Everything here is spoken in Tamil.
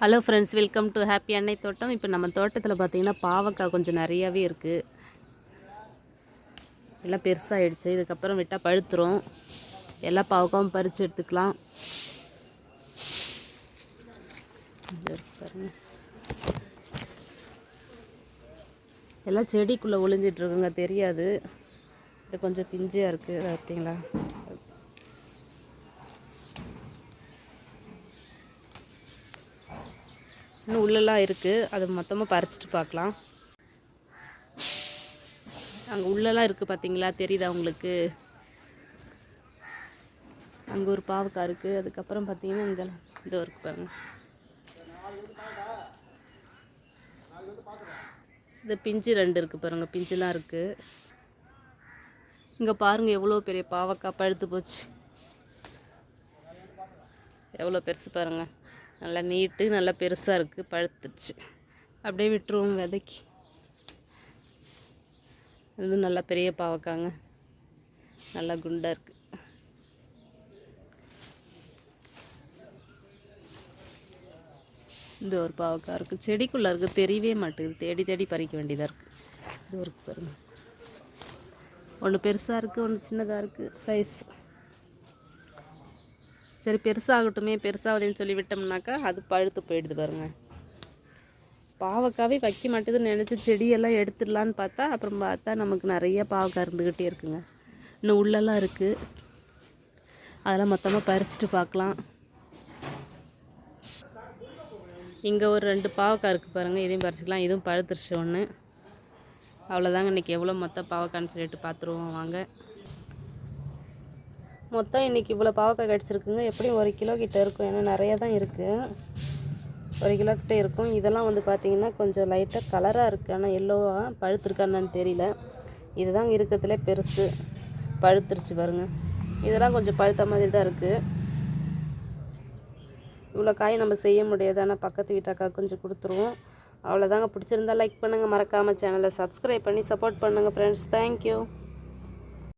Hello friends welcome to happy Annai Thottam இப்போ நம்ம தோட்டத்தில் பார்த்தீங்கன்னா பாவக்காய் கொஞ்சம் நிறையாவே இருக்குது எல்லாம் பெருசாகிடுச்சு இதுக்கப்புறம் விட்டால் பழுத்துரும். எல்லா பாவக்காவும் பறித்து எடுத்துக்கலாம். எல்லாம் செடிக்குள்ளே ஒளிஞ்சிட்ருக்குங்க தெரியாது. இது கொஞ்சம் பிஞ்சியாக இருக்குது பார்த்தீங்களா? இன்னும் உள்ளெல்லாம் இருக்குது அது மொத்தமாக பறிச்சிட்டு பார்க்கலாம். அங்கே உள்ளெல்லாம் இருக்குது பார்த்தீங்களா தெரியுதா உங்களுக்கு? அங்கே ஒரு பாவக்காய் இருக்குது அதுக்கப்புறம் பார்த்தீங்கன்னா இங்கே இந்த இருக்கு பாருங்க. இந்த பிஞ்சு ரெண்டு இருக்குது பாருங்க. பிஞ்சுலாம் இருக்குது இங்கே பாருங்கள் எவ்வளோ பெரிய பாவக்காய் பழுத்து போச்சு. எவ்வளோ பெருசு பாருங்கள் நல்லா நீட்டு நல்லா பெருசாக இருக்குது பழுத்துச்சு அப்படியே விட்டுருவோம் விதைக்கி. இது நல்லா பெரிய பாவக்காங்க. நல்லா குண்டாக இருக்குது இந்த ஒரு பாவக்காய் இருக்குது செடிக்குள்ளே இருக்குது தெரியவே மாட்டேங்குது. தேடி தேடி பறிக்க வேண்டியதாக இருக்குது இது ஒரு பாருங்க. ஒன்று பெருசாக இருக்குது ஒன்று சின்னதாக இருக்குது சைஸ் சரி பெருசாகட்டுமே பெருசாகுதுன்னு சொல்லி விட்டோம்னாக்கா அது பழுத்து போயிடுது பாருங்க. பாவக்காவே வைக்க மாட்டேதுன்னு நினச்சி செடியெல்லாம் எடுத்துடலான்னு பார்த்தா அப்புறம் பார்த்தா நமக்கு நிறைய பாவக்காய் இருந்துக்கிட்டே இருக்குங்க. இன்னும் உள்ளெல்லாம் இருக்குது அதெல்லாம் மொத்தமாக பறிச்சுட்டு பார்க்கலாம். இங்கே ஒரு ரெண்டு பாவக்காய் இருக்குது பாருங்கள் இதையும் பறிச்சிக்கலாம். இதுவும் பழுத்துருச்சு ஒன்று அவ்வளோதாங்க இன்றைக்கி எவ்வளோ மொத்தம் பாவக்கான்னு சொல்லிட்டு பார்த்துருவோம் வாங்க. மொத்தம் இன்றைக்கி இவ்வளோ பாவக்காய் கிடச்சிருக்குங்க. எப்படியும் ஒரு கிலோ கிட்ட இருக்கும். ஏன்னா நிறையா தான் இருக்குது ஒரு கிலோ கிட்ட இருக்கும். இதெல்லாம் வந்து பார்த்திங்கன்னா கொஞ்சம் லைட்டாக கலராக இருக்குது ஆனால் எல்லோவாக பழுத்துருக்கான்னு தெரியல. இதுதாங்க இருக்கிறதுலே பெருசு. பழுத்துருச்சு பாருங்க. இதெல்லாம் கொஞ்சம் பழுத்த மாதிரி தான் இருக்குது இவ்வளோ காய் நம்ம செய்ய முடியாது. ஆனால் பக்கத்து வீட்டாக்கா கொஞ்சம் கொடுத்துருவோம். அவ்வளோதாங்க பிடிச்சிருந்தா லைக் பண்ணுங்கள் மறக்காமல் சேனலை சப்ஸ்கிரைப் பண்ணி சப்போர்ட் பண்ணுங்கள் ஃப்ரெண்ட்ஸ் தேங்க்யூ